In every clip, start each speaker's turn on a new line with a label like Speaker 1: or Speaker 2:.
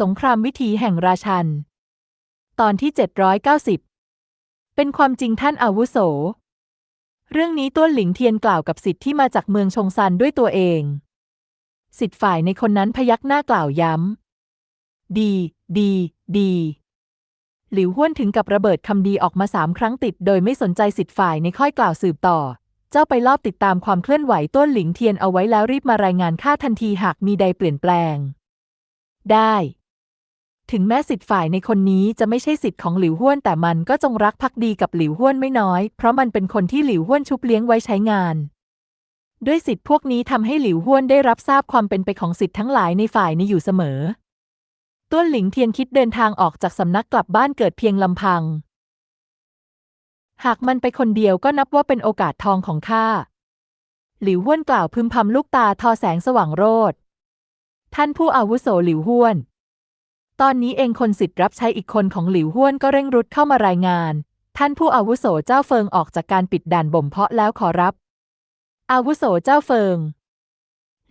Speaker 1: สงครามวิถีแห่งราชัน ตอนที่ 790 เป็นความจริงท่านอาวุโส เรื่องนี้ต้วนหลิงเทียนกล่าวกับสิทธิ์ที่มาจากเมืองชงซันด้วยตัวเอง สิทธิ์ฝ่ายในคนนั้นพยักหน้ากล่าวย้ำ ดี ดี ดี หลิวห้วนถึงกับระเบิดคำดีออกมาสามครั้งติด โดยไม่สนใจสิทธิ์ฝ่ายในค่อยกล่าวสืบต่อ เจ้าไปลอบติดตามความเคลื่อนไหวต้นหลิงเทียนเอาไว้แล้วรีบมารายงานข้าทันทีหากมีใดเปลี่ยนแปลง ได้ ถึงแม้สิทธิ์ฝ่ายในคนนี้จะไม่ใช่สิทธิ์ของหลิวห้วน แต่มันก็จงรักภักดีกับหลิวห้วนไม่น้อย เพราะมันเป็นคนที่หลิวห้วนชุบเลี้ยงไว้ใช้งาน ด้วยสิทธิ์พวกนี้ทำให้หลิวห้วนได้รับทราบความเป็นไปของสิทธิ์ทั้งหลายในฝ่ายนี้อยู่เสมอ ต้วนหลิงเทียนคิดเดินทางออกจากสำนักกลับบ้านเกิดเพียงลำพัง หากมันไปคนเดียวก็นับว่าเป็นโอกาสทองของข้า หลิวห้วนกล่าวพึมพำลูกตาทอแสงสว่างโรดท่านผู้อาวุโสหลิวห้วน ตอนนี้เองคนสิทธิ์รับใช้อีกคนของหลิวห้วนก็เร่งรุดเข้ามารายงาน ท่านผู้อาวุโสเจ้าเฟิงออกจากการปิดด่านบ่มเพาะแล้วขอรับ อาวุโสเจ้าเฟิง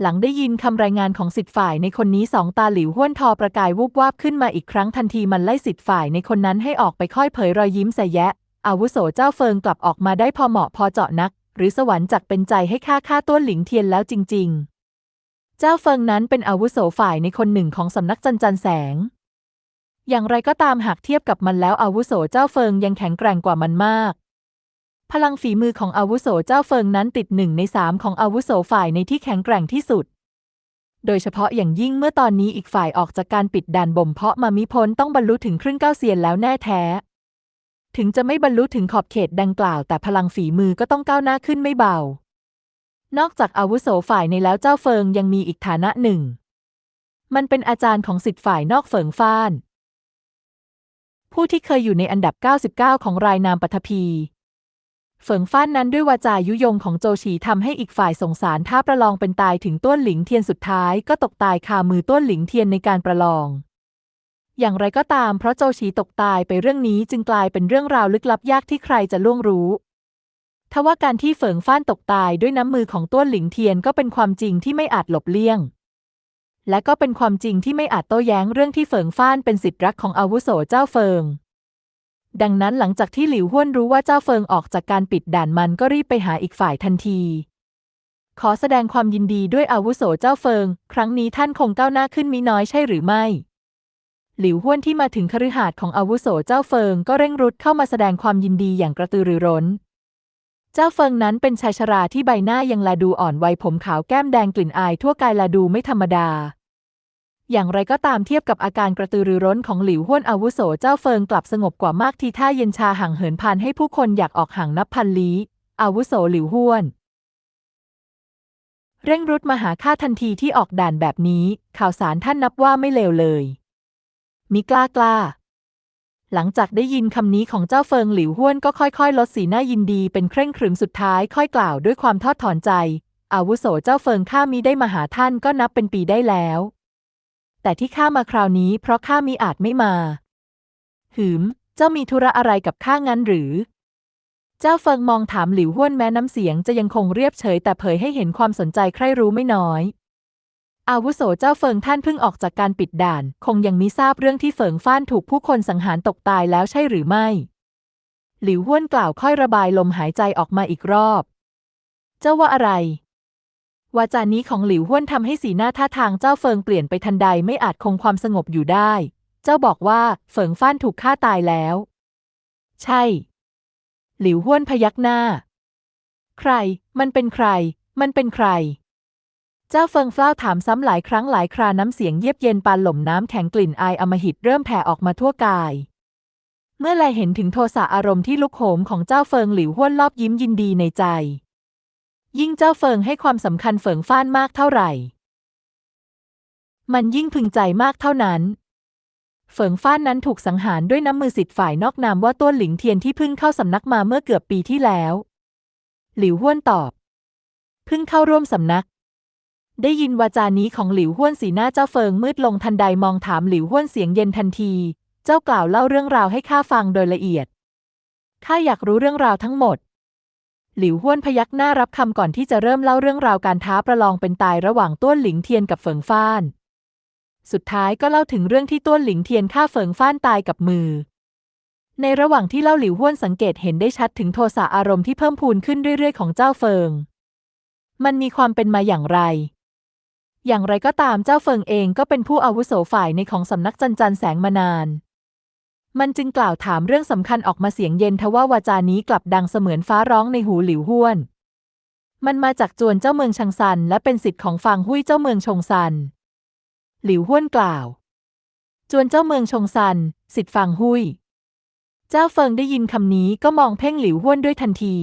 Speaker 1: หลังได้ยินคำรายงานของสิทธิ์ฝ่ายในคนนี้สองตาหลิวห้วนทอประกายวูบวาบขึ้นมาอีกครั้งทันทีมันไล่สิทธิ์ฝ่ายในคนนั้นให้ออกไปค่อยเผยรอยยิ้มใส่แยะ อาวุโสเจ้าเฟิงกลับออกมาได้พอเหมาะพอเจาะนัก หรือสวรรค์จักเป็นใจให้ข้าฆ่าต้วนหลิงเทียนแล้วจริงๆเจ้าเฟิงนั้นเป็นอาวุโสฝ่ายในคนหนึ่งของสำนักจันจันแสง อย่างไรก็ตามหากเทียบกับมันแล้วอาวุโสเจ้าเฟิงยังแข็งแกร่งกว่ามันมาก พลังฝีมือของอาวุโสเจ้าเฟิงนั้นติดหนึ่งในสามของอาวุโสฝ่ายในที่แข็งแกร่งที่สุด โดยเฉพาะอย่างยิ่งเมื่อตอนนี้อีกฝ่ายออกจากการปิดด่านบ่มเพาะมามิพ้นต้องบรรลุถึงครึ่งเก้าเซียนแล้วแน่แท้ ถึงจะไม่บรรลุถึงขอบเขตดังกล่าว แต่พลังฝีมือก็ต้องก้าวหน้าขึ้นไม่เบา นอกจากอาวุโสฝ่ายในแล้วเจ้าเฟิงยังมีอีกฐานะหนึ่ง มันเป็นอาจารย์ของสิทธิ์ฝ่ายนอกเฟิงฟ้าน ผู้ที่เคยอยู่ในอันดับ 99 ของรายนามปัทภีเฟิงฟ้านนั้นด้วยวาจายุยงของโจฉีทำให้อีกฝ่ายสงสารถ้าประลองเป็นตายถึงต้วนหลิงเทียนสุดท้ายก็ตกตายคามือต้วนหลิงเทียนในการประลอง อย่างไรก็ตามเพราะโจฉีตกตายไปเรื่องนี้จึงกลายเป็นเรื่องราวลึกลับยากที่ใครจะล่วงรู้ทว่าการที่เฟิงฟ้านตกตายด้วยน้ำมือของต้วนหลิงเทียนก็เป็นความจริงที่ไม่อาจหลบเลี่ยง และก็เป็นความจริงที่ไม่อาจโต้แย้งเรื่องที่เฟิงฟ้านเป็นสิทธิรักของอาวุโสเจ้าเฟิง ดังนั้นหลังจากที่หลิวห้วนรู้ว่าเจ้าเฟิงออกจากการปิดด่านมันก็รีบไปหาอีกฝ่ายทันที ขอแสดงความยินดีด้วยอาวุโสเจ้าเฟิง ครั้งนี้ท่านคงก้าวหน้าขึ้นมิน้อยใช่หรือไม่ หลิวห้วนที่มาถึงคฤหาสน์ของอาวุโสเจ้าเฟิงก็เร่งรุดเข้ามาแสดงความยินดีอย่างกระตือรือร้น เจ้าเฟิงนั้นเป็นชายชราที่ใบหน้ายังแลดูอ่อนวัยผมขาวแก้มแดงกลิ่นอายทั่วกายแลดูไม่ธรรมดา อย่างไรก็ตามเทียบกับอาการกระตือรือร้นของหลิวห้วนอาวุโสเจ้าเฟิงกลับสงบกว่ามากทีท่าเย็นชาห่างเหินพานให้ผู้คนอยากออกห่างนับพันลี้ อาวุโสหลิวห้วน เร่งรุดมาหาข้าทันทีที่ออกด่านแบบนี้ ข่าวสารท่านนับว่าไม่เลวเลยมิกล้ากล้า หลังจากได้ยินคำนี้ของเจ้าเฟิงหลิวห้วนก็ค่อยๆ ลดสีหน้ายินดีเป็นเคร่งครึมสุดท้ายค่อยกล่าวด้วยความทอดถอนใจ อาวุโสเจ้าเฟิงข้ามิได้มาหาท่านก็นับเป็นปีได้แล้ว แต่ที่ข้ามาคราวนี้เพราะข้ามิอาจไม่มา หืม เจ้ามีธุระอะไรกับข้างั้นหรือ เจ้าเฟิงมองถามหลิวห้วนแม้น้ำเสียงจะยังคงเรียบเฉยแต่เผยให้เห็นความสนใจใคร่รู้ไม่น้อย อาวุโสเจ้าเฟิงท่านเพิ่งออกจากการปิดด่าน คงยังมิทราบเรื่องที่เฟิงฟ้านถูกผู้คนสังหารตกตายแล้วใช่หรือไม่ หลิวห้วนกล่าวค่อยระบายลมหายใจออกมาอีกรอบ เจ้าว่าอะไร วาจานี้ของหลิวห้วนทำให้สีหน้าท่าทางเจ้าเฟิงเปลี่ยนไปทันใดไม่อาจคงความสงบอยู่ได้ เจ้าบอกว่าเฟิงฟ้านถูกฆ่าตายแล้ว ใช่ หลิวห้วนพยักหน้า ใคร มันเป็นใคร มันเป็นใคร เจ้าเฟิงเฝ้าถามซ้ำหลายครั้งหลายคราน้ำเสียงเยียบเย็นปานหล่มน้ำแข็งกลิ่นอายอมหิตเริ่มแผ่ออกมาทั่วกาย เมื่อแลเห็นถึงโทสะอารมณ์ที่ลุกโหมของเจ้าเฟิงหลิวห้วนรอบยิ้มยินดีในใจ ยิ่งเจ้าเฟิงให้ความสำคัญเฟิงฟ้านมากเท่าไหร่ มันยิ่งพึงใจมากเท่านั้นเฟิงฟ้านนั้นถูกสังหารด้วยน้ำมือสิทธิ์ฝ่ายนอกนามว่าต้วนหลิงเทียนที่เพิ่งเข้าสำนักมาเมื่อเกือบปีที่แล้ว หลิวห้วนตอบ เพิ่งเข้าร่วมสำนัก ได้ยินวาจานี้ของหลิวห้วนสีหน้าเจ้าเฟิงมืดลงทันใดมองถามหลิวห้วนเสียงเย็นทันที เจ้ากล่าวเล่าเรื่องราวให้ข้าฟังโดยละเอียด ข้าอยากรู้เรื่องราวทั้งหมด หลิวห้วนพยักหน้ารับคำก่อนที่จะเริ่มเล่าเรื่องราวการท้าประลองเป็นตายระหว่างต้วนหลิงเทียนกับเฟิงฟ้าน สุดท้ายก็เล่าถึงเรื่องที่ต้วนหลิงเทียนฆ่าเฟิงฟ้านตายกับมือ ในระหว่างที่เล่าหลิวห้วนสังเกตเห็นได้ชัดถึงโทสะอารมณ์ที่เพิ่มพูนขึ้นเรื่อยๆของเจ้าเฟิง มันมีความเป็นมาอย่างไร อย่างไรก็ตามเจ้าเฟิงเองก็เป็นผู้อาวุโสฝ่ายในของสำนักจันจันแสงมานาน มันจึงกล่าวถามเรื่องสำคัญออกมาเสียงเย็นทว่าวาจานี้กลับดังเสมือนฟ้าร้องในหูหลิวห้วน มันมาจากจวนเจ้าเมืองชังซัน และเป็นสิทธิ์ของฟางหุ้ยเจ้าเมืองชงซัน หลิวห้วนกล่าว จวนเจ้าเมืองชงซัน สิทธิ์ฟางหุ้ย เจ้าเฟิงได้ยินคำนี้ก็มองเพ่งหลิวห้วนด้วยทันที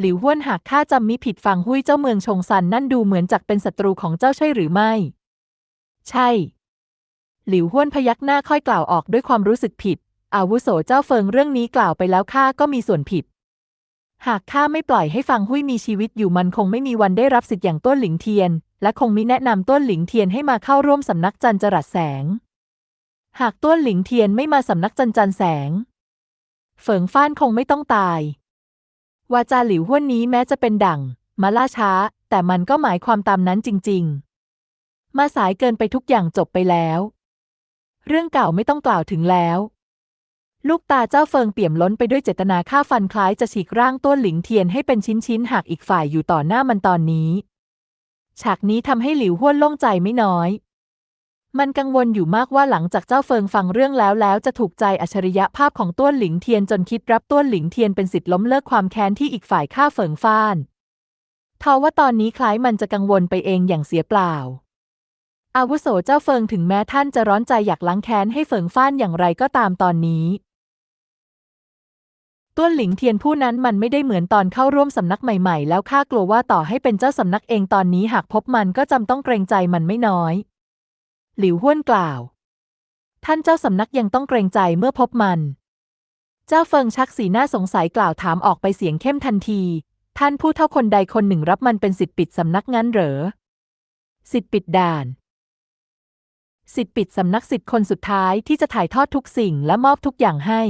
Speaker 1: หลิวห้วนหากข้าจำมิผิดฟางหุ้ยเจ้าเมืองชงซันนั่นดูเหมือนจักเป็นศัตรูของเจ้าใช่หรือไม่ ใช่ หลิวห้วนพยักหน้าค่อยกล่าวออกด้วยความรู้สึกผิด อาวุโสเจ้าเฟิงเรื่องนี้กล่าวไปแล้วข้าก็มีส่วนผิด หากข้าไม่ปล่อยให้ฟังหุ้ยมีชีวิตอยู่มันคงไม่มีวันได้รับสิทธิ์อย่างต้นหลิงเทียน และคงมิแนะนำต้นหลิงเทียนให้มาเข้าร่วมสำนักจันจรัสแสง หากต้นหลิงเทียนไม่มาสำนักจันจันแสง เฟิงฟ้านคงไม่ต้องตาย วาจาหลิวห้วนนี้แม้จะเป็นดั่ง มาล่าช้า แต่มันก็หมายความตามนั้นจริง ๆ มาสายเกินไปทุกอย่างจบไปแล้ว เรื่องเก่าไม่ต้องกล่าวถึงแล้ว ลูกตาเจ้าเฟิงเปี่ยมล้นไปด้วยเจตนาฆ่าฟันคล้ายจะฉีกร่างต้นหลิงเทียนให้เป็นชิ้นๆหากอีกฝ่ายอยู่ต่อหน้ามันตอนนี้ ฉากนี้ทำให้หลิวห้วนโล่งใจไม่น้อย มันกังวลอยู่มากว่าหลังจากเจ้าเฟิงฟังเรื่องแล้วแล้วจะถูกใจอัจฉริยะภาพของต้วนหลิงเทียนจนคิดรับต้วนหลิงเทียนเป็นสิทธิ์ล้มเลิกความแค้นที่อีกฝ่ายฆ่าเฟิงฟ้านทว่าตอนนี้คล้ายมันจะกังวลไปเองอย่างเสียเปล่า อาวุโสเจ้าเฟิงถึงแม้ท่านจะร้อนใจอยากล้างแค้นให้เฟิงฟ้านอย่างไรก็ตามตอนนี้ต้วนหลิงเทียนผู้นั้นมันไม่ได้เหมือนตอนเข้าร่วมสำนักใหม่ ๆ แล้วข้ากลัวว่าต่อให้เป็นเจ้าสำนักเองตอนนี้หากพบมันก็จำต้องเกรงใจมันไม่น้อย หลิวห้วนกล่าว ท่านเจ้าสำนักยังต้องเกรงใจเมื่อพบมัน เจ้าเฟิงชักสีหน้าสงสัยกล่าวถามออกไปเสียงเข้มทันที ท่านผู้เท่าคนใดคนหนึ่งรับมันเป็นสิทธิ์ปิดสำนักงั้นเหรอ สิทธิ์ปิดด่าน สิทธิ์ปิดสำนักสิทธิ์คนสุดท้ายที่จะถ่ายทอดทุกสิ่งและมอบทุกอย่างให้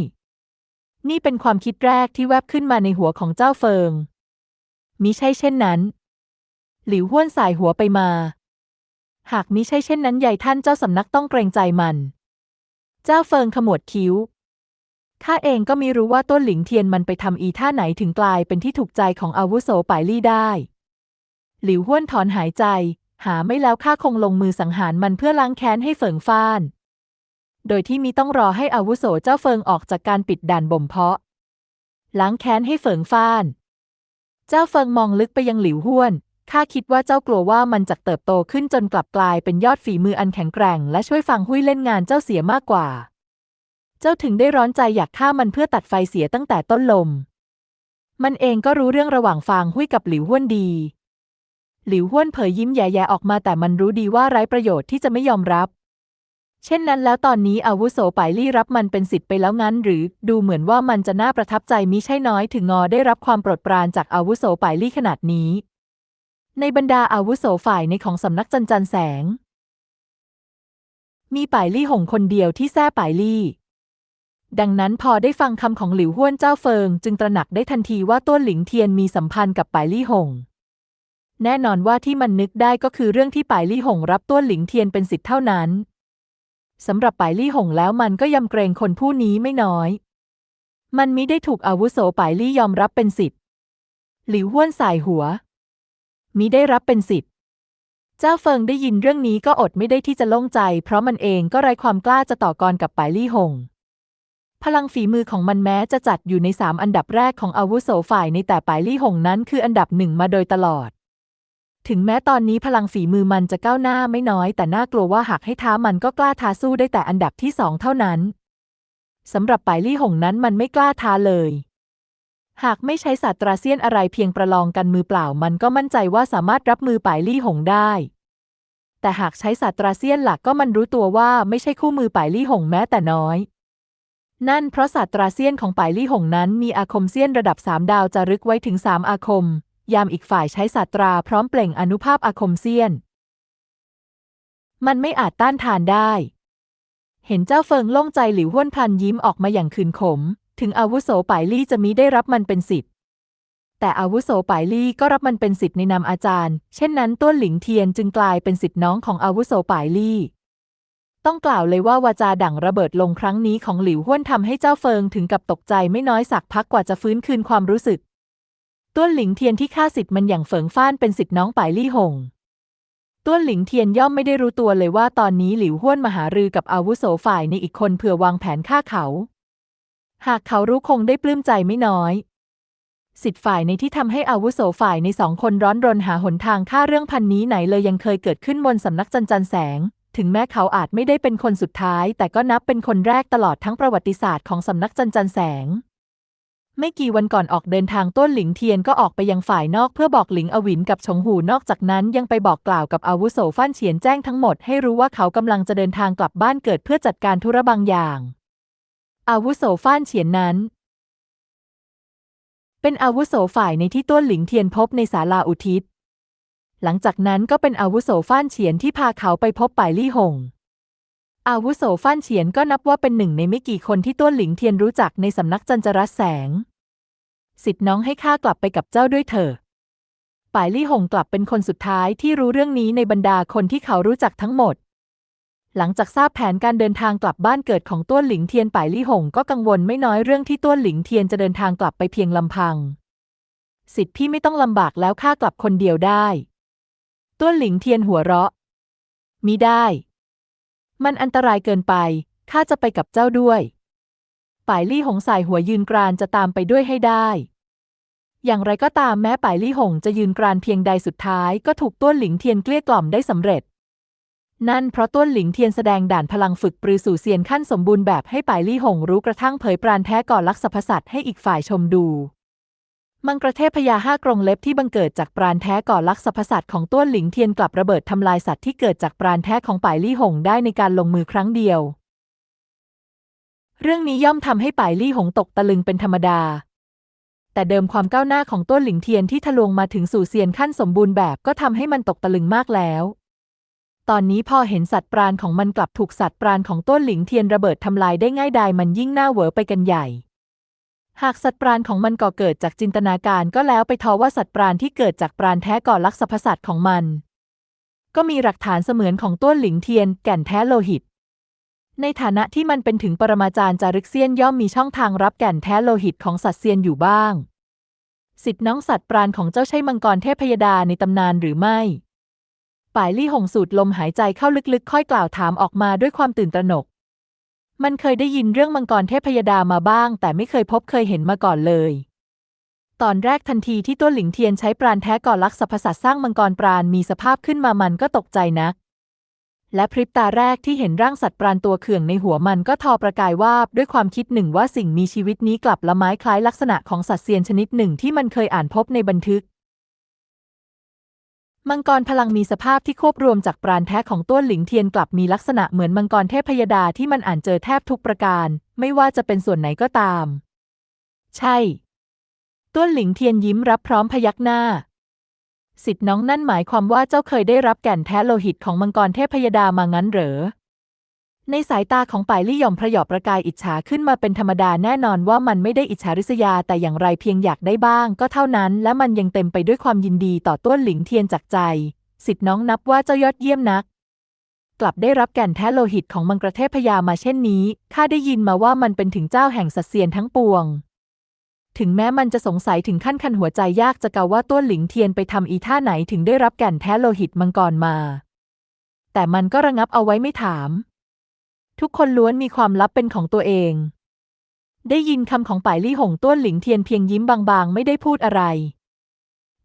Speaker 1: นี่เป็นความคิดแรกที่แวบขึ้นมาในหัวของเจ้าเฟิงมิใช่เช่นนั้น หลิวห้วนสายหัวไปมา หากมิใช่เช่นนั้นใหญ่ท่านเจ้าสำนักต้องเกรงใจมัน เจ้าเฟิงขมวดคิ้ว ข้าเองก็มีรู้ว่าต้นหลิงเทียนมันไปทำอีท่าไหนถึงกลายเป็นที่ถูกใจของอาวุโสป่ายลี่ได้ หลิวห้วนถอนหายใจ หาไม่แล้วข้าคงลงมือสังหารมันเพื่อล้างแค้นให้เฟิงฟ้าน โดยที่มีต้องรอให้อาวุโสเจ้าเฟิงออกจากการปิดด่านบ่มเพาะ ล้างแค้นให้เฟิงฟ้าน เจ้าเฟิงมองลึกไปยังหลิวห้วน ข้าคิดว่าเจ้ากลัวว่ามันจะเติบโตขึ้นจนกลับกลายเป็นยอดฝีมืออันแข็งแกร่ง และช่วยฟังหุ้ยเล่นงานเจ้าเสียมากกว่า เจ้าถึงได้ร้อนใจอยากฆ่ามันเพื่อตัดไฟเสียตั้งแต่ต้นลม มันเองก็รู้เรื่องระหว่างฟางหุ้ยกับหลิวห้วนดี หลิวห้วนเผยยิ้มแย่ๆออกมาแต่มันรู้ดีว่าไร้ประโยชน์ที่จะไม่ยอมรับ เช่นนั้นแล้วตอนนี้อาวุโสป่ายลี่รับมันเป็นสิทธิ์ไปแล้วงั้น หรือดูเหมือนว่ามันจะน่าประทับใจมิใช่น้อยถึงงอได้รับความโปรดปรานจากอาวุโสป่ายลี่ขนาดนี้ ในบรรดาอาวุโสฝ่ายในของสำนักจันจันแสง มีป่ายลี่หงคนเดียวที่แท้ป่ายลี่ ดังนั้นพอได้ฟังคำของหลิวห้วนเจ้าเฟิง จึงตระหนักได้ทันทีว่าต้วนหลิงเทียนมีสัมพันธ์กับป่ายลี่หง แน่นอนว่าที่มันนึกได้ก็คือเรื่องที่ป่ายลี่หงรับต้วนหลิงเทียนเป็นสิทธิ์เท่านั้นสำหรับป่ายลี่หงแล้วมันก็ยำเกรงคนผู้นี้ไม่น้อย มันมิได้ถูกอาวุโสป่ายลี่ยอมรับเป็นสิทธิ์ หลิวห้วนสายหัว มิได้รับเป็นสิทธิ์ เจ้าเฟิงได้ยินเรื่องนี้ก็อดไม่ได้ที่จะโล่งใจ เพราะมันเองก็ไร้ความกล้าจะต่อกรกับปายลี่หง พลังฝีมือของมันแม้จะจัดอยู่ในสามอันดับแรกของอาวุโสฝ่ายในแต่ปายลี่หงนั้นคืออันดับหนึ่งมาโดยตลอด ถึงแม้ตอนนี้พลังฝีมือมันจะก้าวหน้าไม่น้อย แต่น่ากลัวว่าหากให้ท้ามันก็กล้าท้าสู้ได้แต่อันดับที่สองเท่านั้นสำหรับปายลี่หงนั้นมันไม่กล้าท้าเลย หากไม่ใช้ศาสตราเซียนอะไรเพียงประลองกันมือเปล่ามันก็มั่นใจว่าสามารถรับมือป่ายลี่หงได้ แต่หากใช้ศาสตราเซียนหลักก็มันรู้ตัวว่าไม่ใช่คู่มือป่ายลี่หงแม้แต่น้อย นั่นเพราะศาสตราเซียนของป่ายลี่หงนั้นมีอาคมเซียนระดับสามดาวจะรึกไว้ถึงสามอาคม ยามอีกฝ่ายใช้ศาสตราพร้อมเปล่งอนุภาพอาคมเซียน มันไม่อาจต้านทานได้ เห็นเจ้าเฟิงโล่งใจหลิวห้วนพลันยิ้มออกมาอย่างคืนขม ถึงอาวุโสป่ายลี่จะมิได้รับมันเป็นสิทธิ์ แต่อาวุโสป่ายลี่ก็รับมันเป็นสิทธิ์ในนามอาจารย์ เช่นนั้นต้วนหลิงเทียนจึงกลายเป็นสิทธิ์น้องของอาวุโสป่ายลี่ ต้องกล่าวเลยว่าวาจาดั่งระเบิดลงครั้งนี้ของหลิวห้วนทำให้เจ้าเฟิงถึงกับตกใจไม่น้อยสักพักกว่าจะฟื้นคืนความรู้สึก ต้วนหลิงเทียนที่ฆ่าสิทธิ์มันอย่างเฟิงฟ้านเป็นสิทธิ์น้องป่ายลี่หงต้วนหลิงเทียนย่อมไม่ได้รู้ตัวเลยว่าตอนนี้หลิวห้วนมาหารือกับอาวุโสฝ่ายในอีกคนเพื่อวางแผนฆ่าเขา หากเขารู้คงได้ปลื้มใจไม่น้อยสิทธิ์ฝ่ายในที่ทำให้อาวุโสฝ่ายในสองคนร้อนรนหาหนทางฆ่าเรื่องพันนี้ไหนเลยยังเคยเกิดขึ้นบนสำนักจันจันแสง ถึงแม้เขาอาจไม่ได้เป็นคนสุดท้าย แต่ก็นับเป็นคนแรกตลอดทั้งประวัติศาสตร์ของสำนักจันจันแสง ไม่กี่วันก่อนออกเดินทางต้นหลิงเทียนก็ออกไปยังฝ่ายนอกเพื่อบอกหลิงอวินกับชงหูนอกจากนั้นยังไปบอกกล่าวกับอาวุโสฟั่นเฉียนแจ้งทั้งหมดให้รู้ว่าเขากำลังจะเดินทางกลับบ้านเกิดเพื่อจัดการธุระบางอย่าง อาวุโสฟ้านเฉียนนั้น เป็นอาวุโสฝ่ายในที่ต้นหลิงเทียนพบในศาลาอุทิศ หลังจากนั้นก็เป็นอาวุโสฟ้านเฉียนที่พาเขาไปพบป่ายลี่หง อาวุโสฟ้านเฉียนก็นับว่าเป็นหนึ่งในไม่กี่คนที่ต้นหลิงเทียนรู้จักในสำนักจันจรัสแสง สิทธิ์น้องให้ข้ากลับไปกับเจ้าด้วยเถอะป่ายลี่หงกลับเป็นคนสุดท้ายที่รู้เรื่องนี้ในบรรดาคนที่เขารู้จักทั้งหมด หลังจากทราบแผนการเดินทางกลับบ้านเกิดของต้วนหลิงเทียนป่ายลี่หงก็กังวลไม่น้อยเรื่องที่ต้วนหลิงเทียนจะเดินทางกลับไปเพียงลำพัง สิทธิ์พี่ไม่ต้องลำบากแล้วข้ากลับคนเดียวได้ ต้วนหลิงเทียนหัวเราะมิได้ มันอันตรายเกินไปข้าจะไปกับเจ้าด้วย ป่ายลี่หงสายหัวยืนกรานจะตามไปด้วยให้ได้ อย่างไรก็ตามแม้ป่ายลี่หงจะยืนกรานเพียงใดสุดท้ายก็ถูกต้วนหลิงเทียนเกลี้ยกล่อมได้สำเร็จ นั่นเพราะต้วนหลิงเทียนแสดงด่านพลังฝึกปรือสู่เซียนขั้นสมบูรณ์แบบให้ป่ายลี่หงรู้กระทั่งเผยปราณแท้ก่อนลักษพสัตว์ให้อีกฝ่ายชมดู มังกรเทพพญาห้ากรงเล็บที่บังเกิดจากปราณแท้ก่อนลักษพสัตว์ของต้วนหลิงเทียนกลับระเบิดทำลายสัตว์ที่เกิดจากปราณแท้ของป่ายลี่หงได้ในการลงมือครั้งเดียว เรื่องนี้ย่อมทำให้ป่ายลี่หงตกตะลึงเป็นธรรมดาแต่เดิมความก้าวหน้าของต้นหลิงเทียนที่ทะลวงมาถึงสู่เซียนขั้นสมบูรณ์แบบก็ทำให้มันตกตะลึงมากแล้ว ตอนนี้พอเห็นสัตว์ปราณของมันกลับถูกสัตว์ปราณของต้นหลิงเทียนระเบิดทำลายได้ง่ายดายมันยิ่งหน่าเหวอไปกันใหญ่ หากสัตว์ปราณของมันก่อเกิดจากจินตนาการก็แล้วไปทอว่าสัตว์ปราณที่เกิดจากปราณแท้ก่อลักษพสัตว์ของมัน ก็มีหลักฐานเสมือนของต้นหลิงเทียนแก่นแท้โลหิต ในฐานะที่มันเป็นถึงปรมาจารย์จารึกเซียนย่อมมีช่องทางรับแก่นแท้โลหิตของสัตว์เซียนอยู่บ้าง สิทธิน้องสัตว์ปราณของเจ้าใช่มังกรเทพพยดาในตำนานหรือไม่ ป่ายลี่หงสูดลมหายใจเข้าลึกๆ ค่อยกล่าวถามออกมาด้วยความตื่นตระหนก มันเคยได้ยินเรื่องมังกรเทพยดามาบ้าง แต่ไม่เคยพบเคยเห็นมาก่อนเลย ตอนแรกทันทีที่ตัวหลิงเทียนใช้ปราณแท้ก่อลักษพสัตว์สร้างมังกรปราณมีสภาพขึ้นมามันก็ตกใจนัก และพริบตาแรกที่เห็นร่างสัตว์ปราณตัวเขื่องในหัวมันก็ทอประกายวาบด้วยความคิดหนึ่งว่าสิ่งมีชีวิตนี้กลับละไม้คล้ายลักษณะของสัตว์เซียนชนิดหนึ่งที่มันเคยอ่านพบในบันทึก มังกรพลังมีสภาพที่ควบรวมจากปราณแท้ของต้วนหลิงเทียนกลับมีลักษณะเหมือนมังกรเทพพยดาที่มันอ่านเจอแทบทุกประการ ไม่ว่าจะเป็นส่วนไหนก็ตาม ใช่ ต้วนหลิงเทียนยิ้มรับพร้อมพยักหน้า สิทธิ์น้องนั่นหมายความว่าเจ้าเคยได้รับแก่นแท้โลหิตของมังกรเทพพยดามางั้นเหรอ ในสายตาของป่ายลี่ยอมพระหยอบประกายอิจฉาขึ้นมาเป็นธรรมดาแน่นอนว่ามันไม่ได้อิจฉาริษยาแต่อย่างไรเพียงอยากได้บ้าง ก็เท่านั้น และมันยังเต็มไปด้วยความยินดีต่อต้วนหลิงเทียนจากใจ สิทธิ์น้องนับว่าเจ้ายอดเยี่ยมนัก กลับได้รับแก่นแท้โลหิตของมังกรเทพพยามาเช่นนี้ข้าได้ยินมาว่ามันเป็นถึงเจ้าแห่งสัตว์เซียนทั้งปวง ถึงแม้มันจะสงสัยถึงขั้นคันหัวใจยากจะเกาว่าต้วนหลิงเทียนไปทำอีท่าไหนถึงได้รับแก่นแท้โลหิตมังกรมา แต่มันก็ระงับเอาไว้ไม่ถาม ทุกคนล้วนมีความลับเป็นของตัวเอง ได้ยินคำของป่ายลี่หงต้วนหลิงเทียนเพียงยิ้มบางๆ ไม่ได้พูดอะไร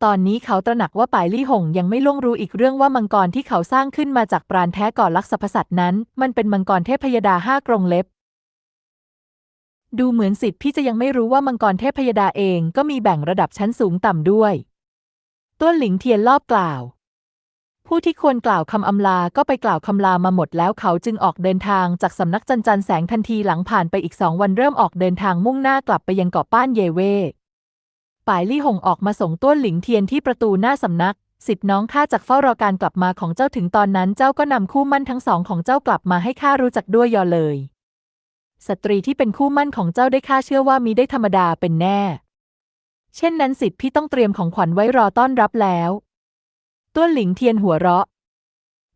Speaker 1: ตอนนี้เขาตระหนักว่าป่ายลี่หงยังไม่ล่วงรู้อีกเรื่องว่ามังกรที่เขาสร้างขึ้นมาจากปราณแท้ก่อนลักษพสัตว์นั้น มันเป็นมังกรเทพพยดาห้ากรงเล็บ ดูเหมือนสิทธิ์พี่จะยังไม่รู้ว่ามังกรเทพพยดาเองก็มีแบ่งระดับชั้นสูงต่ำด้วยต้วนหลิงเทียนรอบกล่าว ผู้ที่ควรกล่าวคำอำลาก็ไปกล่าวคำลามาหมดแล้วเขาจึงออกเดินทางจากสำนักจันจันแสงทันทีหลังผ่านไปอีกสองวันเริ่มออกเดินทางมุ่งหน้ากลับไปยังเกาะป้านเยเว่ป่ายลี่หงออกมาส่งต้วนหลิงเทียนที่ประตูหน้าสำนักสิทธิ์น้องข้าจากเฝ้ารอการกลับมาของเจ้าถึงตอนนั้นเจ้าก็นำคู่มั่นทั้งสองของเจ้ากลับมาให้ข้ารู้จักด้วยยอเลย สตรีที่เป็นคู่มั่นของเจ้าได้ข้าเชื่อว่ามีได้ธรรมดาเป็นแน่ เช่นนั้นสิทธิ์พี่ต้องเตรียมของขวัญไว้รอต้อนรับแล้ว ต้วนหลิงเทียนหัวเราะ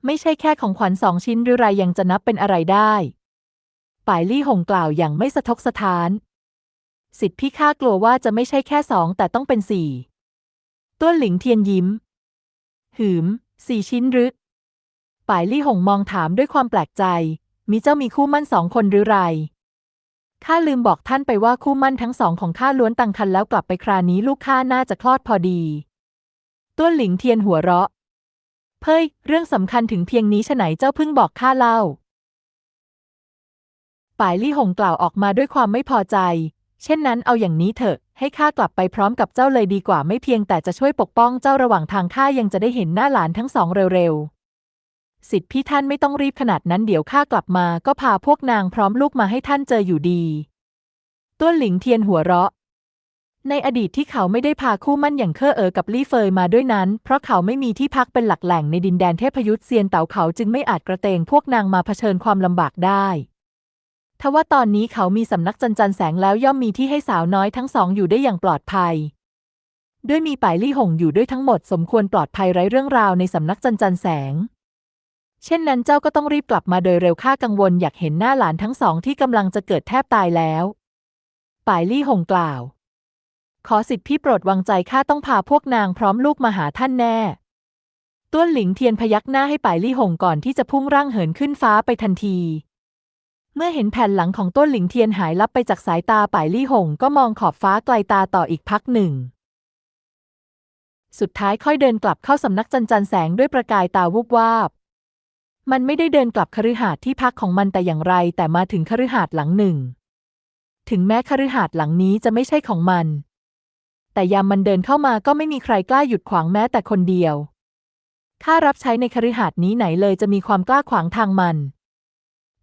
Speaker 1: ไม่ใช่แค่ของขวัญสองชิ้นหรือไรยังจะนับเป็นอะไรได้ป่ายลี่หงกล่าวอย่างไม่สะทกสะท้าน สิทธิพี่ข้ากลัวว่าจะไม่ใช่แค่สองแต่ต้องเป็นสี่ต้วนหลิงเทียนยิ้ม หืม สี่ชิ้นหรือป่ายลี่หงมองถามด้วยความแปลกใจ มีเจ้ามีคู่มั่นสองคนหรือไร ข้าลืมบอกท่านไปว่าคู่มั่นทั้งสองของข้าล้วนตั้งครรภ์แล้วกลับไปครานี้ลูกข้าน่าจะคลอดพอดี ต้วนหลิงเทียนหัวเราะ เพ่ยเรื่องสำคัญถึงเพียงนี้ฉไหนเจ้าเพิ่งบอกข้าเล่า ป่ายลี่หงกล่าวออกมาด้วยความไม่พอใจ เช่นนั้นเอาอย่างนี้เถอะ ให้ข้ากลับไปพร้อมกับเจ้าเลยดีกว่าไม่เพียงแต่จะช่วยปกป้องเจ้าระหว่างทางข้ายังจะได้เห็นหน้าหลานทั้งสองเร็วๆ สิทธิพี่ท่านไม่ต้องรีบขนาดนั้นเดี๋ยวข้ากลับมาก็พาพวกนางพร้อมลูกมาให้ท่านเจออยู่ดี ต้วนหลิงเทียนหัวเราะ ในอดีตที่เขาไม่ได้พาคู่มั่นอย่างเคอเอ๋อกับลี่เฟยมาด้วยนั้น เพราะเขาไม่มีที่พักเป็นหลักแหล่งในดินแดนเทพยุทธเซียนเต่าเขาจึงไม่อาจกระเตงพวกนางมาเผชิญความลำบากได้ทว่าตอนนี้เขามีสำนักจันจันแสงแล้วย่อมมีที่ให้สาวน้อยทั้งสองอยู่ได้อย่างปลอดภัย ด้วยมีป่ายลี่หงอยู่ด้วยทั้งหมดสมควรปลอดภัยไร้เรื่องราวในสำนักจันจันแสง เช่นนั้นเจ้าก็ต้องรีบกลับมาโดยเร็วข้ากังวลอยากเห็นหน้าหลานทั้งสองที่กำลังจะเกิดแทบตายแล้ว ป่ายลี่หงกล่าว ขอสิทธิพี่โปรดวางใจข้าต้องพาพวกนางพร้อมลูกมาหาท่านแน่ ต้วนหลิงเทียนพยักหน้าให้ป่ายลี่หงก่อนที่จะพุ่งร่างเหินขึ้นฟ้าไปทันที เมื่อเห็นแผ่นหลังของต้นหลิงเทียนหายลับไปจากสายตาป่ายลี่หงก็มองขอบฟ้าไกลตาต่ออีกพักหนึ่ง สุดท้ายค่อยเดินกลับเข้าสำนักจันจันแสงด้วยประกายตาวูบวาบ มันไม่ได้เดินกลับคฤหาสน์ที่พักของมันแต่อย่างไร แต่มาถึงคฤหาสน์หลังหนึ่ง ถึงแม้คฤหาสน์หลังนี้จะไม่ใช่ของมัน แต่ยามมันเดินเข้ามาก็ไม่มีใครกล้าหยุดขวางแม้แต่คนเดียวข้ารับใช้ในคฤหาสน์นี้ไหนเลยจะมีความกล้าขวางทางมัน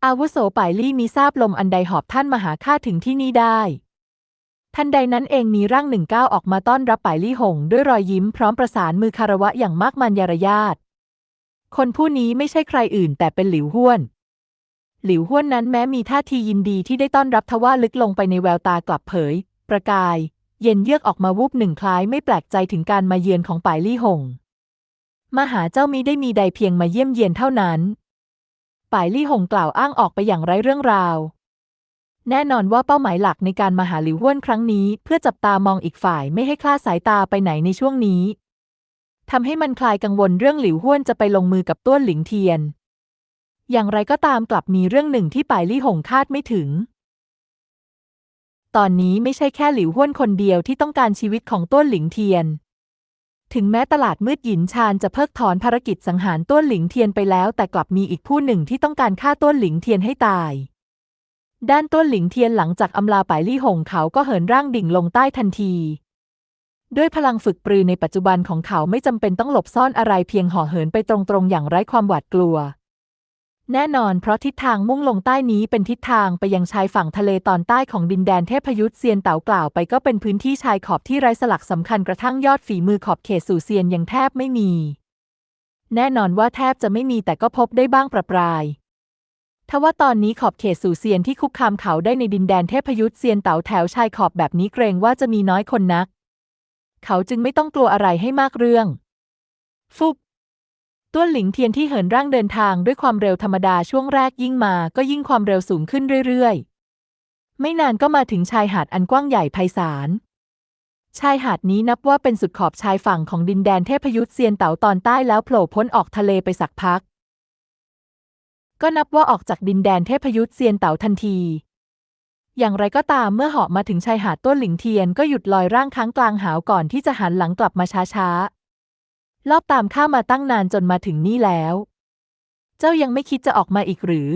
Speaker 1: อาวุโสป่ายลี่มีทราบลมอันใดหอบท่านมาหาข้าถึงที่นี่ได้ ทันใดนั้นเองมีร่างหนึ่งก้าวออกมาต้อนรับป่ายลี่หง ด้วยรอยยิ้มพร้อมประสานมือคารวะอย่างมากมันยารยาทคนผู้นี้ไม่ใช่ใครอื่นแต่เป็นหลิวห้วน หลิวห้วนนั้นแม้มีท่าทียินดีที่ได้ต้อนรับทว่าลึกลงไปในแววตากลับเผย ประกาย เย็นเยือกออกมาวูบหนึ่งคล้ายไม่แปลกใจถึงการมาเยือนของป่ายลี่หง มาหาเจ้ามิได้มีใดเพียงมาเยี่ยมเยียนเท่านั้น ป่ายลี่หงกล่าวอ้างออกไปอย่างไร้เรื่องราว แน่นอนว่าเป้าหมายหลักในการมาหาหลิวห้วนครั้งนี้ เพื่อจับตามองอีกฝ่ายไม่ให้คลาดสายตาไปไหนในช่วงนี้ทำให้มันคลายกังวลเรื่องหลิวห้วนจะไปลงมือกับต้วนหลิงเทียน อย่างไรก็ตามกลับมีเรื่องหนึ่งที่ป่ายลี่หงคาดไม่ถึง ตอนนี้ไม่ใช่แค่หลิวห้วนคนเดียวที่ต้องการชีวิตของต้วนหลิงเทียน ถึงแม้ตลาดมืดหยินชานจะเพิกถอนภารกิจสังหารต้วนหลิงเทียนไปแล้ว แต่กลับมีอีกผู้หนึ่งที่ต้องการฆ่าต้วนหลิงเทียนให้ตาย ด้านต้วนหลิงเทียนหลังจากอำลาป่ายลี่หงเขาก็เหินร่างดิ่งลงใต้ทันที ด้วยพลังฝึกปรือในปัจจุบันของเขาไม่จำเป็นต้องหลบซ่อนอะไรเพียงห่อเหินไปตรงๆอย่างไร้ความหวาดกลัว แน่นอนเพราะทิศทางมุ่งลงใต้นี้เป็นทิศทางไปยังชายฝั่งทะเลตอนใต้ของดินแดนเทพยุทธเซียนเต๋ากล่าวไปก็เป็นพื้นที่ชายขอบที่ไร้สลักสำคัญกระทั่งยอดฝีมือขอบเขตสู่เซียนยังแทบไม่มี แน่นอนว่าแทบจะไม่มีแต่ก็พบได้บ้างประปรายทว่าตอนนี้ขอบเขตสู่เซียนที่คุกคามเขาได้ในดินแดนเทพยุทธเซียนเต๋าแถวชายขอบแบบนี้เกรงว่าจะมีน้อยคนนัก เขาจึงไม่ต้องกลัวอะไรให้มากเรื่อง ฟุบ ต้วนหลิงเทียนที่เหินร่างเดินทางด้วยความเร็วธรรมดาช่วงแรกยิ่งมาก็ยิ่งความเร็วสูงขึ้นเรื่อยๆ ไม่นานก็มาถึงชายหาดอันกว้างใหญ่ไพศาล ชายหาดนี้นับว่าเป็นสุดขอบชายฝั่งของดินแดนเทพยุทธเซียนเต๋าตอนใต้แล้วโผล่พ้นออกทะเลไปสักพัก ก็นับว่าออกจากดินแดนเทพยุทธเซียนเต๋าทันที อย่างไรก็ตามเมื่อเหาะมาถึงชายหาดต้นหลิงเทียนก็หยุดลอยร่างค้างกลางหาวก่อนที่จะหันหลังกลับมาช้าๆ รอบตามข้ามาตั้งนานจนมาถึงนี่แล้ว เจ้ายังไม่คิดจะออกมาอีกหรือ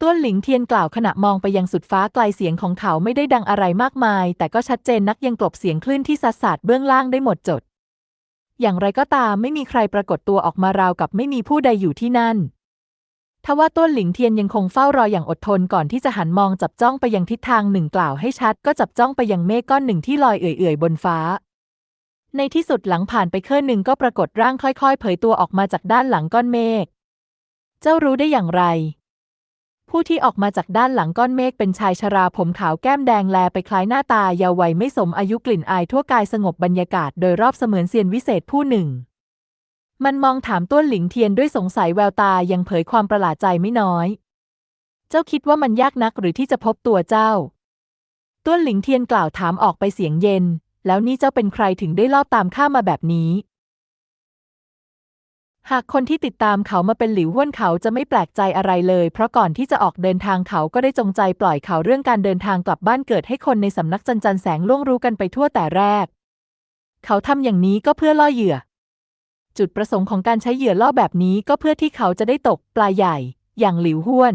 Speaker 1: ต้วนหลิงเทียนกล่าวขณะมองไปยังสุดฟ้าไกลเสียงของเขาไม่ได้ดังอะไรมากมาย แต่ก็ชัดเจนนักยังกลบเสียงคลื่นที่สัดสาดเบื้องล่างได้หมดจด อย่างไรก็ตามไม่มีใครปรากฏตัวออกมาราวกับไม่มีผู้ใดอยู่ที่นั่นทว่าต้นหลิงเทียนยังคงเฝ้ารออย่างอดทนก่อนที่จะหันมองจับจ้องไปยังทิศทางหนึ่งกล่าวให้ชัด ก็จับจ้องไปยังเมฆก้อนหนึ่งที่ลอยเอื่อยๆบนฟ้า ในที่สุดหลังผ่านไปเคลื่อนหนึ่งก็ปรากฏร่างค่อย ๆ เผยตัวออกมาจากด้านหลังก้อนเมฆ เจ้ารู้ได้อย่างไร ผู้ที่ออกมาจากด้านหลังก้อนเมฆเป็นชายชราผมขาวแก้มแดงแลไปคล้ายหน้าตาเยาว์วัยไม่สมอายุกลิ่นอายทั่วกายสงบบรรยากาศโดยรอบเสมือนเซียนวิเศษผู้หนึ่ง มันมองถามต้วนหลิงเทียนด้วยสงสัยแววตายังเผยความประหลาดใจไม่น้อย เจ้าคิดว่ามันยากนักหรือที่จะพบตัวเจ้า ต้วนหลิงเทียนกล่าวถามออกไปเสียงเย็น แล้วนี่เจ้าเป็นใครถึงได้ลอบตามข้ามาแบบนี้ หากคนที่ติดตามเขามาเป็นหลิวห้วนเขาจะไม่แปลกใจอะไรเลย เพราะก่อนที่จะออกเดินทางเขาก็ได้จงใจปล่อยเขาเรื่องการเดินทางกลับบ้านเกิดให้คนในสำนักจันจันแสงล่วงรู้กันไปทั่วแต่แรก เขาทำอย่างนี้ก็เพื่อล่อเหยื่อ จุดประสงค์ของการใช้เหยื่อล่อแบบนี้ก็เพื่อที่เขาจะได้ตกปลาใหญ่ อย่างหลิวห้วน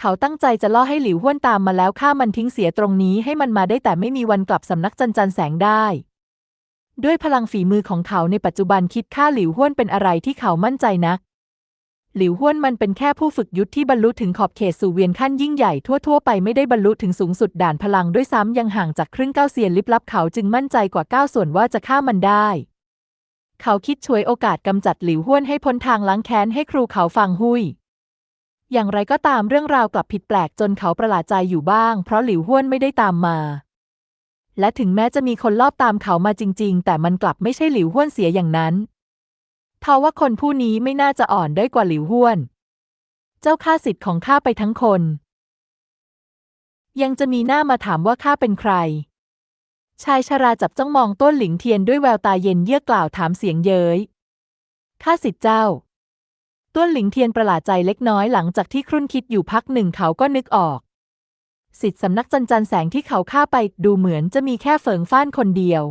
Speaker 1: เขาตั้งใจจะล่อให้หลิวห้วนตามมาแล้วฆ่ามันทิ้งเสียตรงนี้ให้มันมาได้แต่ไม่มีวันกลับสำนักจันจันแสงได้ ด้วยพลังฝีมือของเขาในปัจจุบันคิดฆ่าหลิวห้วนเป็นอะไรที่เขามั่นใจนัก หลิวห้วนมันเป็นแค่ผู้ฝึกยุทธที่บรรลุถึงขอบเขตสู่เวียนขั้นยิ่งใหญ่ทั่วๆไปไม่ได้บรรลุถึงสูงสุดด่านพลังด้วยซ้ำยังห่างจากครึ่งเก้าเซียนลิบลับเขาจึงมั่นใจกว่าเก้าส่วนว่าจะฆ่ามันได้เขาคิดช่วยโอกาสกำจัดหลิวห้วนให้พ้นทางล้างแค้นให้ครูเขาฟังหุย อย่างไรก็ตามเรื่องราวกลับผิดแปลกจนเขาประหลาดใจอยู่บ้าง เพราะหลิวห้วนไม่ได้ตามมา และถึงแม้จะมีคนลอบตามเขามาจริง ๆ แต่มันกลับไม่ใช่หลิวห้วนเสียอย่างนั้นทว่าคนผู้นี้ไม่น่าจะอ่อนได้กว่าหลิวห้วน เจ้าข้าสิทธิ์ของข้าไปทั้งคน ยังจะมีหน้ามาถามว่าข้าเป็นใคร ชายชราจับจ้องมองต้นหลิงเทียนด้วยแววตาเย็นเยือกกล่าวถามเสียงเย้ยข้าสิทธิ์เจ้า ต้วนหลิงเทียนประหลาดใจเล็กน้อยหลังจากที่ครุ่นคิดอยู่พักหนึ่งเขาก็นึกออก สิทธิสำนักจันจันแสงที่เขาฆ่าไปดูเหมือนจะมีแค่เฟิงฟ้านคนเดียว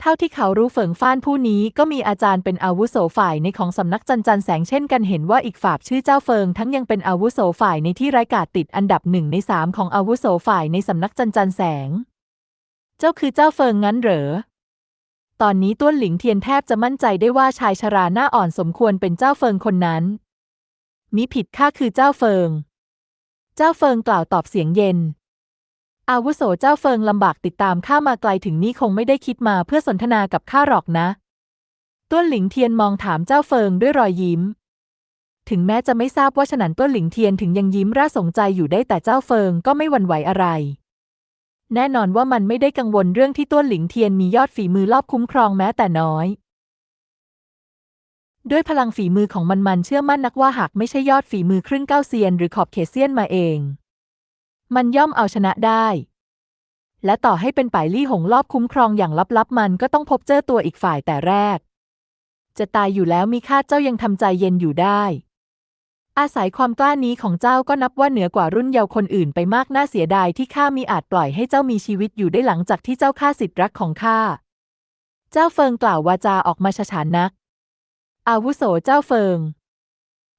Speaker 1: เท่าที่เขารู้เฟิงฟ้านผู้นี้ก็มีอาจารย์เป็นอาวุโสฝ่ายในของสำนักจันจันแสงเช่นกันเห็นว่าอีกฝาบชื่อเจ้าเฟิงทั้งยังเป็นอาวุโสฝ่ายในที่ไร้กาจติดอันดับหนึ่งในสามของอาวุโสฝ่ายในสำนักจันจันแสง เจ้าคือเจ้าเฟิงงั้นเหรอ ตอนนี้ต้วนหลิงเทียนแทบจะมั่นใจได้ว่าชายชราหน้าอ่อนสมควรเป็นเจ้าเฟิงคนนั้น มิผิดข้าคือเจ้าเฟิง เจ้าเฟิงกล่าวตอบเสียงเย็น อาวุโสเจ้าเฟิงลำบากติดตามข้ามาไกลถึงนี้คงไม่ได้คิดมาเพื่อสนทนากับข้าหรอกนะ ต้วนหลิงเทียนมองถามเจ้าเฟิงด้วยรอยยิ้ม ถึงแม้จะไม่ทราบว่าฉนันต้วนหลิงเทียนถึงยังยิ้มร่าสงใจอยู่ได้แต่เจ้าเฟิงก็ไม่หวั่นไหวอะไร แน่นอนว่ามันไม่ได้กังวลเรื่องที่ต้วนหลิงเทียนมียอดฝีมือรอบคุ้มครองแม้แต่น้อย ด้วยพลังฝีมือของมันมันเชื่อมั่นนักว่าหากไม่ใช่ยอดฝีมือครึ่งเก้าเซียนหรือขอบเขตเซียนมาเอง มันย่อมเอาชนะได้ และต่อให้เป็นป่ายลี่หงรอบคุ้มครองอย่างลับๆ มันก็ต้องพบเจอตัวอีกฝ่ายแต่แรก จะตายอยู่แล้วมีค่าเจ้ายังทำใจเย็นอยู่ได้ อาศัยความกล้านี้ของเจ้าก็นับว่าเหนือกว่ารุ่นเยาว์คนอื่นไปมากน่าเสียดายที่ข้ามีอาจปล่อยให้เจ้ามีชีวิตอยู่ได้หลังจากที่เจ้าฆ่าสิทธิ์รักของข้า เจ้าเฟิงกล่าววาจาออกมาฉฉานนัก อาวุโสเจ้าเฟิง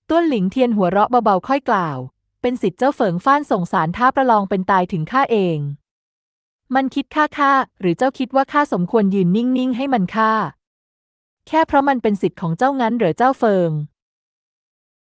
Speaker 1: ต้วนหลิงเทียนหัวเราะเบาๆค่อยกล่าว เป็นสิทธิ์เจ้าเฟิงฟ้านส่งสารท้าประลองเป็นตายถึงข้าเอง มันคิดฆ่าข้าหรือเจ้าคิดว่าข้าสมควรยืนนิ่งๆให้มันฆ่า แค่เพราะมันเป็นสิทธิ์ของเจ้างั้นเหรอเจ้าเฟิง